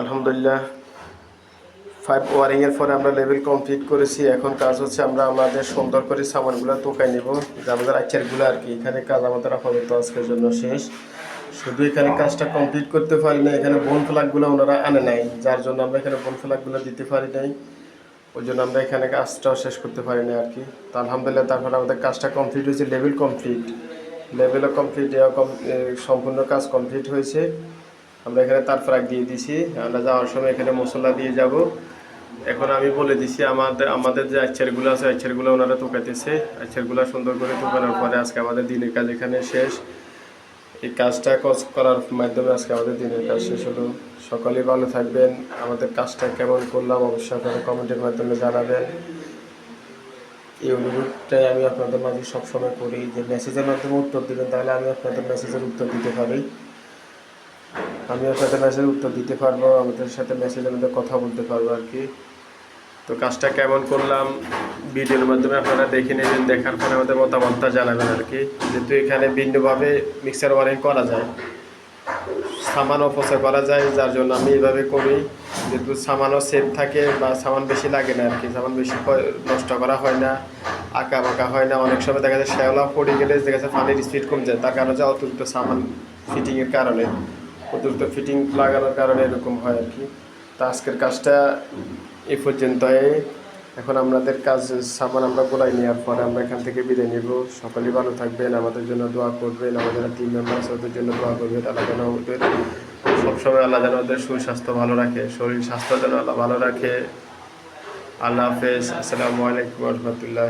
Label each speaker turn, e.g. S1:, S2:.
S1: আলহামদুলিল্লাহ ফাইভ ওয়ারিংয়ের পরে আমরা লেভেল কমপ্লিট করেছি। এখন কাজ হচ্ছে আমরা আমাদের সুন্দর করে সামানগুলো তোকাই নেব। যে আমাদের আচারগুলো আর কি, এখানে কাজ আমাদের আপাতত আজকের জন্য শেষ। শুধু এখানে কাজটা কমপ্লিট করতে পারি না এখানে বোন ফ্ল্যাগগুলো ওনারা আনে নাই, যার জন্য আমরা এখানে বোন ফ্ল্যাগগুলো দিতে পারি নাই। ওই জন্য আমরা এখানে কাজটাও শেষ করতে পারি না আর কি। তো আলহামদুলিল্লাহ, তারপরে আমাদের কাজটা কমপ্লিট হয়েছে লেভেল কমপ্লিট লেভেলও কমপ্লিট সম্পূর্ণ কাজ কমপ্লিট হয়েছে। আমরা এখানে তার ফ্রাক দিয়ে দিছি। আমরা যাওয়ার সময় এখানে মশলা দিয়ে যাব। এখন আমি বলে দিছি, আমাদের আমাদের যে আচারগুলো আছে, আচারগুলো ওনারা তোকাইতেছে। আচারগুলো সুন্দর করে তোকানোর পরে আজকে আমাদের দিনের কাজ এখানে শেষ। এই কাজটা কজ, করার মাধ্যমে আজকে আমাদের দিনের কাজ শেষ হলো। সকলেই ভালো থাকবেন। আমাদের কাজটা কেমন করলাম অবশ্যই আপনারা কমেন্টের মাধ্যমে জানাবেন। এই অনুরোধটাই আমি আপনাদের মাঝে সবসময় করি যে মেসেজের মাধ্যমে উত্তর দেবেন, তাহলে আমি আপনাদের মেসেজের উত্তর দিতে পারি। আমি ওর সাথে মেসেজ উত্তর দিতে পারব আমাদের সাথে মেসেজের মধ্যে কথা বলতে পারব আর কি। তো কাজটা কেমন করলাম? ভিডিওর মাধ্যমে আপনারা দেখে নেবেন, দেখার পরে আমাদের মতামতটা জানাবেন আর কি। যেহেতু এখানে ভিন্নভাবে মিক্সার ওয়ারিং করা যায় সামান অপচয় করা যায়, যার জন্য আমি এইভাবে করি। যেহেতু সামানও সেফ থাকে বা সামান বেশি লাগে না আর কি, সামান বেশি নষ্ট করা হয় না, আঁকা বাঁকা হয় না। অনেক সময় দেখা যায়, শ্যাওলা পড়ে গেলে দেখা যাচ্ছে পানির স্পিড কমে যায়, তার কারণে হচ্ছে অতিরিক্ত সামান ফিটিংয়ের কারণে। অতিরিক্ত ফিটিং লাগানোর কারণে এরকম হয় আর কি। তা আজকের কাজটা এই পর্যন্তই। এখন আমাদের কাজ, সামান আমরা গোলাই নেওয়ার পরে আমরা এখান থেকে বিদায় নিব। সকলেই ভালো থাকবেন, আমাদের জন্য দোয়া করবেন, আমাদের টিম মেম্বার ওদের জন্য দোয়া করবেন। আল্লাহ যেন ওদের সবসময় আল্লাহ যেন ওদের সুস্বাস্থ্য ভালো রাখে। শরীর স্বাস্থ্য যেন আল্লাহ ভালো রাখে। আল্লাহ হাফেজ। আসসালামু আলাইকুম রহমতুল্লাহ